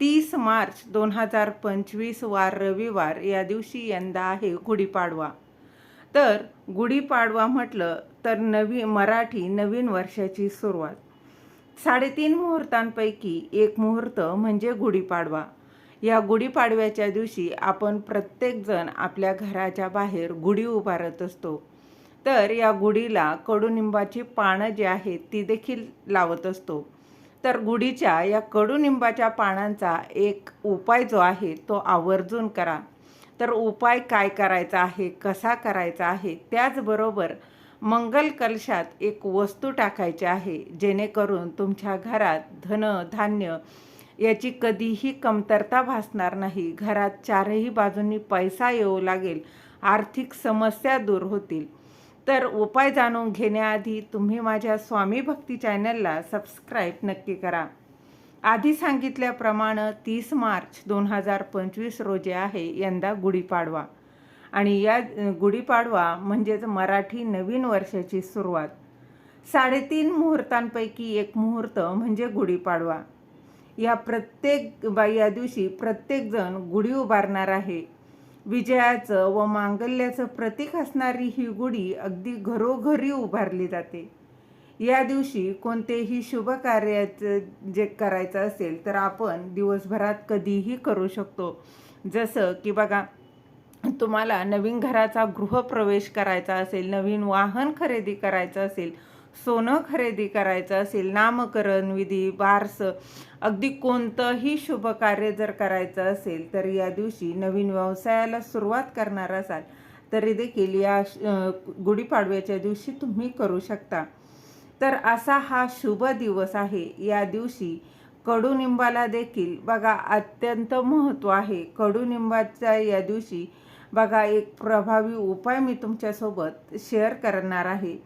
तीस मार्च दोन हजार पंचवीस वार रविवार या दिवशी यंदा आहे गुढीपाडवा. तर गुढीपाडवा म्हटलं तर नवी मराठी नवीन वर्षाची सुरुवात. साडेतीन मुहूर्तांपैकी एक मुहूर्त म्हणजे गुढीपाडवा. या गुढीपाडव्याच्या दिवशी आपण प्रत्येकजण आपल्या घराच्या बाहेर गुढी उभारत असतो. तर या गुढीला कडुनिंबाची पानं जी आहेत ती देखील लावत असतो. तर गुढीच्या या कडुनिंबाच्या पानांचा एक उपाय जो आहे तो आवर्जून करा. तर उपाय काय करायचा आहे कसा करायचा आहे त्याचबरोबर मंगल कलशात एक वस्तू टाकायची आहे जेणेकरून तुमच्या घरात धन धान्य याची कधीही कमतरता भासणार नाही. घरात चारही बाजूंनी पैसा येऊ लागेल आर्थिक समस्या दूर होतील. तर उपाय जाणून घेण्याआधी तुम्ही माझ्या स्वामी भक्ती चॅनलला सबस्क्राईब नक्की करा. आधी सांगितल्याप्रमाणे तीस मार्च दोन हजार पंचवीस रोजी आहे यंदा गुढीपाडवा. आणि या गुढीपाडवा म्हणजेच मराठी नवीन वर्षाची सुरुवात. साडेतीन मुहूर्तांपैकी एक मुहूर्त म्हणजे गुढीपाडवा. या प्रत्येक बा या दिवशी प्रत्येकजण गुढी उभारणार आहे. विजयाचं व मांगल्याचं प्रतीक असणारी ही गुढी अगदी घरोघरी उभारली जाते. या दिवशी कोणतेही शुभ कार्याचं जे करायचं असेल तर आपण दिवसभरात कधीही करू शकतो. जसं की बघा तुम्हाला नवीन घराचा गृहप्रवेश करायचा असेल नवीन वाहन खरेदी करायचं असेल सोनं खरेदी करायचं असेल नामकरण विधी बारसं अगदी कोणतंही शुभ कार्य जर करायचं असेल तर या दिवशी नवीन व्यवसायाला सुरुवात करणार असाल तरी देखील या गुढीपाडव्याच्या दिवशी तुम्ही करू शकता. तर असा हा शुभ दिवस आहे. या दिवशी कडुनिंबाला देखील बघा अत्यंत महत्त्व आहे. कडुनिंबाच्या या दिवशी बघा एक प्रभावी उपाय मी तुमच्यासोबत शेअर करणार आहे.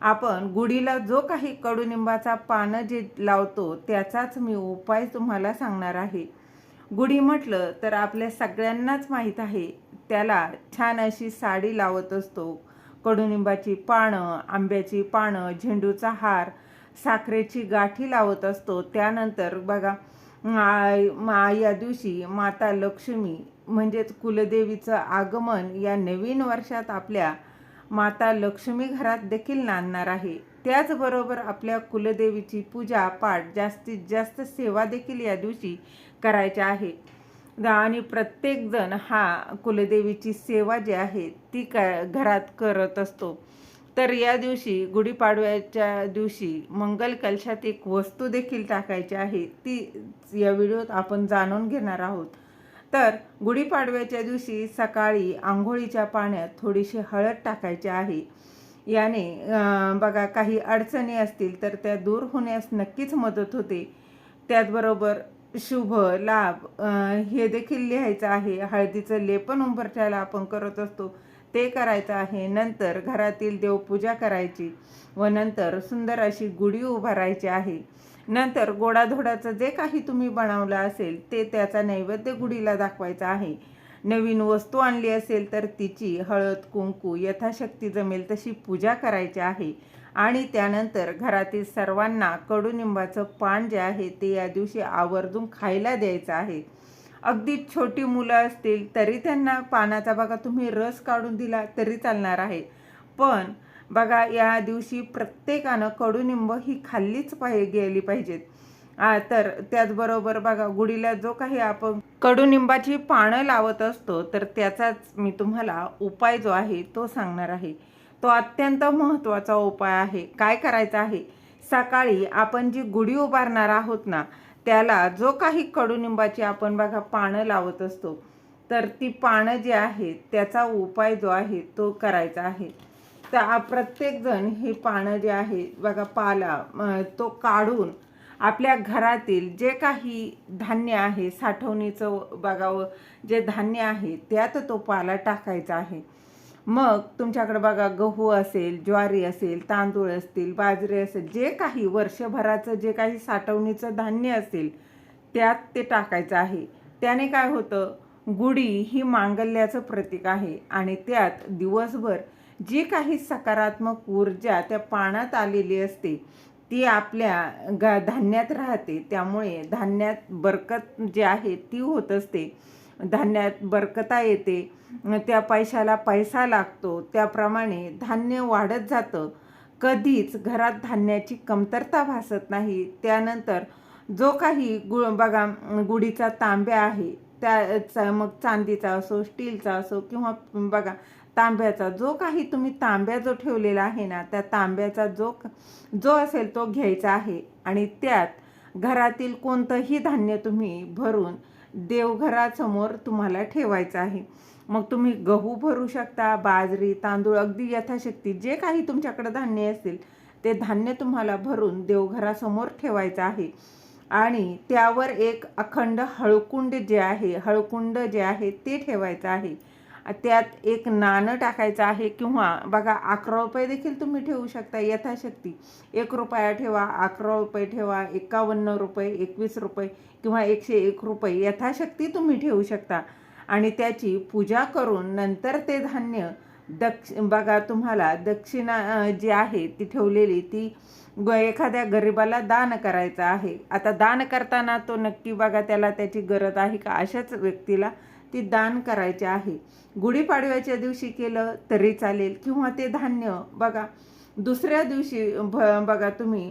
आपण गुढीला जो काही कडुनिंबाचा पानं जे लावतो त्याचाच मी उपाय तुम्हाला सांगणार आहे. गुढी म्हटलं तर आपल्या सगळ्यांनाच माहीत आहे त्याला छान अशी साडी लावत असतो. कडुनिंबाची पानं आंब्याची पानं झेंडूचा हार साखरेची गाठी लावत असतो. त्यानंतर बघा मा या दिवशी माता लक्ष्मी म्हणजेच कुलदेवीचं आगमन या नवीन वर्षात आपल्या माता लक्ष्मी घरात देखील नांदणार आहे. त्याचबरोबर आपल्या कुलदेवीची पूजा पाठ जास्तीत जास्त सेवा देखील या दिवशी करायच्या आहे. आणि प्रत्येकजण हा कुलदेवीची सेवा जी आहे ती क घरात करत असतो. तर या दिवशी गुढीपाडव्याच्या दिवशी मंगल कलशात एक वस्तू देखील टाकायची आहे. ती या व्हिडिओत आपण जाणून घेणार आहोत. तर गुढीपाडव्याच्या दिवशी सकाळी आंघोळीच्या पाण्यात थोडीशी हळद टाकायची आहे. याने बघा काही अडचणी असतील तर त्या दूर होण्यास नक्कीच मदत होते. त्याचबरोबर शुभ लाभ हे देखील लिहायचं आहे. हळदीचं लेपन उंबरठ्याला आपण करत असतो. ते करायचं आहे. नंतर घरातील देवपूजा करायची व नंतर सुंदर अशी गुढी उभारायची आहे. नंतर गोडाधोडाचं जे काही तुम्ही बनवलं असेल ते त्याचा नैवेद्य गुढीला दाखवायचा आहे. नवीन वस्तू आणली असेल तर तिची हळद कुंकू यथाशक्ती जमेल तशी पूजा करायची आहे. आणि त्यानंतर घरातील सर्वांना कडुनिंबाचं पान जे आहे ते या दिवशी आवर्जून खायला द्यायचं आहे. अगदी छोटी मुलं असतील तरी त्यांना पानाचा बघा तुम्ही रस काढून दिला तरी चालणार आहे. पण बघा या दिवशी प्रत्येकानं कडुनिंब ही खाल्लीच पाहिजे गेली पाहिजेत. तर त्याचबरोबर बघा गुढीला जो काही आपण कडुनिंबाची पानं लावत असतो तर त्याचाच मी तुम्हाला उपाय जो आहे तो सांगणार आहे. तो अत्यंत महत्त्वाचा उपाय आहे. काय करायचा आहे? सकाळी आपण जी गुढी उभारणार आहोत ना त्याला जो काही कडुनिंबाची आपण बघा पानं लावत असतो तर ती पानं जी आहेत त्याचा उपाय जो आहे तो करायचा आहे. तर प्रत्येकजण हे पानं जे आहे बघा पाला तो काढून आपल्या घरातील जे काही धान्य आहे साठवणीचं बघावं जे धान्य आहे त्यात तो पाला टाकायचा आहे. मग तुमच्याकडे बघा गहू असेल ज्वारी असेल तांदूळ असतील बाजरी असेल जे काही वर्षभराचं जे काही साठवणीचं धान्य असेल त्यात ते टाकायचं आहे. त्याने काय होतं? गुढी ही मांगल्याचं प्रतीक आहे आणि त्यात दिवसभर जी काही सकारात्मक ऊर्जा त्या पाण्यात आलेली असते ती आपल्या ग धान्यात राहते. त्यामुळे धान्यात बरकत जी आहे ती होत असते. धान्यात बरकता येते. त्या पैशाला पैसा लागतो. त्याप्रमाणे धान्य वाढत जातं. कधीच घरात धान्याची कमतरता भासत नाही. त्यानंतर जो काही गु बघा गुढीचा तांब्या आहे त्याचा मग चांदीचा असो स्टीलचा असो किंवा बघा तांब्याचा जो काही तुम्ही तांब्या जो ठेवलेला आहे ना त्या तांब्याचा जो जो असेल तो घ्यायचा आहे. आणि त्यात घरातील कोणतंही धान्य तुम्ही भरून देवघरासमोर तुम्हाला ठेवायचं आहे. मग तुम्ही गहू भरू शकता बाजरी तांदूळ अगदी यथाशक्ती जे काही तुमच्याकडे धान्य असेल ते धान्य तुम्हाला भरून देवघरासमोर ठेवायचं आहे. आणि त्यावर एक अखंड हळकुंड जे आहे हळकुंड जे आहे ते ठेवायचं आहे. त्यात एक नाणं टाकायचं आहे किंवा बघा अकरा रुपये देखील तुम्ही ठेवू शकता यथाशक्ती. एक रुपया ठेवा अकरा रुपये ठेवा एकावन्न रुपये एकवीस रुपये किंवा एकशे एक रुपये यथाशक्ती तुम्ही ठेवू शकता. आणि त्याची पूजा करून नंतर ते धान्य दक्ष बघा तुम्हाला दक्षिणा जी आहे ती ठेवलेली ती ग एखाद्या गरिबाला दान करायचं आहे. आता दान करताना तो नक्की बघा त्याला त्याची गरज आहे का? अशाच व्यक्तीला ती दान करायची आहे. गुढीपाडव्याच्या दिवशी केलं तरी चालेल किंवा ते धान्य बघा दुसऱ्या दिवशी भ बघा तुम्ही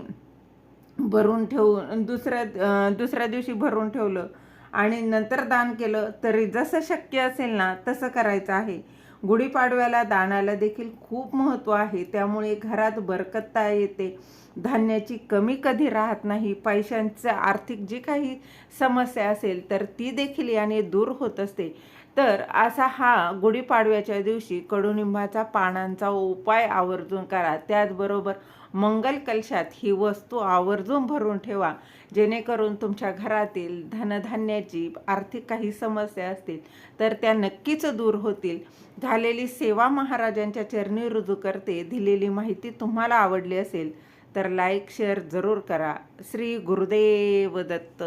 भरून ठेवून दुसऱ्या दुसऱ्या दिवशी भरून ठेवलं आणि नंतर दान केलं तरी जसं शक्य असेल ना तसं करायचं आहे. गुढीपाडव्याला दानाला देखील खूप महत्त्व आहे. त्यामुळे घरात बरकत्ता येते. धान्याची कमी कधी राहत नाही. पैशांचं आर्थिक जी काही समस्या असेल तर ती देखील याने दूर होत असते. तर असा हा गुढीपाडव्याच्या दिवशी कडुनिंबाचा पानांचा उपाय आवर्जून करा. त्याचबरोबर मंगल कलशात ही वस्तू आवर्जून भरून ठेवा. जेणेकरून तुमच्या घरातील धनधान्याची आर्थिक काही समस्या असतील तर त्या नक्कीच दूर होतील. झालेली सेवा महाराजांच्या चरणी रुजू करते दिलेली माहिती तुम्हाला आवडली असेल तर लाईक शेअर जरूर करा. श्री गुरुदेव दत्त.